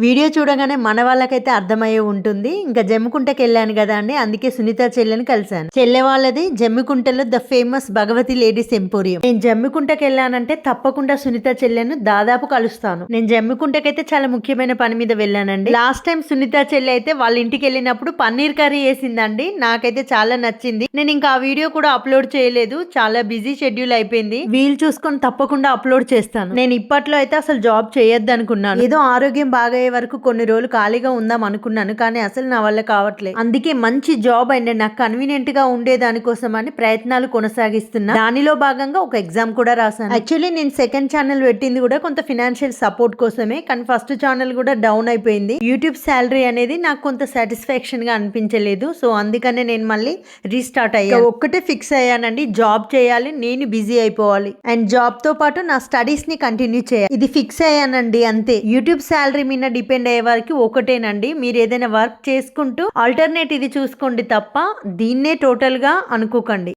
Video చూడగానే మన వాళ్ళకైతే అర్థమయ్యే ఉంటుంది. ఇంకా జమ్మికుంటకి వెళ్ళాను కదా అండి. అందుకే సునీత చెల్లెని కలిశాను. చెల్లె వాళ్ళది జమ్మికుంటలో the famous Bhagavathi ladies emporium. నేను జమ్మికుంటకి వెళ్ళానంటే తప్పకుండా సునీత చెల్లెను దాదాపు కలుస్తాను. నేను జమ్మికుంటకైతే చాలా ముఖ్యమైన పని మీద వెళ్ళానండి. లాస్ట్ టైం సునీత చెల్లె అయితే వాళ్ళ ఇంటికి వెళ్ళినప్పుడు పన్నీర్ కర్రీ వేసిందండి నాకైతే చాలా నచ్చింది. నేను ఇంకా ఆ వీడియో కూడా అప్లోడ్ చేయలేదు. చాలా బిజీ షెడ్యూల్ అయిపోయింది. వీలు చూసుకొని తప్పకుండా అప్లోడ్ చేస్తాను. నేను ఇప్పట్లో అయితే అసలు జాబ్ చేయొద్దు అనుకున్నాను ఏదో ఆరోగ్యం బాగా బాగయ్యే వరకు కొన్ని రోజులు ఖాళీగా ఉందాం అనుకున్నాను కానీ అసలు నా వల్ల కావట్లేదు. అందుకే మంచి జాబ్ అండ్ నాకు కన్వీనియంట్గా ఉండే దానికోసం అని ప్రయత్నాలు కొనసాగిస్తున్నా. దానిలో భాగంగా ఒక ఎగ్జామ్ కూడా రాశాను. యాక్చువల్లీ నేను సెకండ్ ఛానల్ పెట్టింది కూడా కొంత ఫినాన్షియల్ సపోర్ట్ కోసమే కానీ ఫస్ట్ ఛానల్ కూడా డౌన్ అయిపోయింది. యూట్యూబ్ శాలరీ అనేది నాకు కొంత సాటిస్ఫాక్షన్గా అనిపించలేదు సో అందుకనే నేను మళ్ళీ రీస్టార్ట్ అయ్యాను ఒక్కటే ఫిక్స్ అయ్యానండి జాబ్ చేయాలి నేను బిజీ అయిపోవాలి. అండ్ జాబ్తో పాటు నా స్టడీస్ని కంటిన్యూ చేయాలి. ఇది ఫిక్స్ అయ్యానండి అంతే. యూట్యూబ్ శాలరీ మీద డిపెండ్ అయ్యే వారికి ఒకటేనండి. మీరు ఏదైనా వర్క్ చేసుకుంటూ ఆల్టర్నేట్ ఇది చూసుకోండి తప్ప దీన్నే టోటల్గా అనుకోకండి.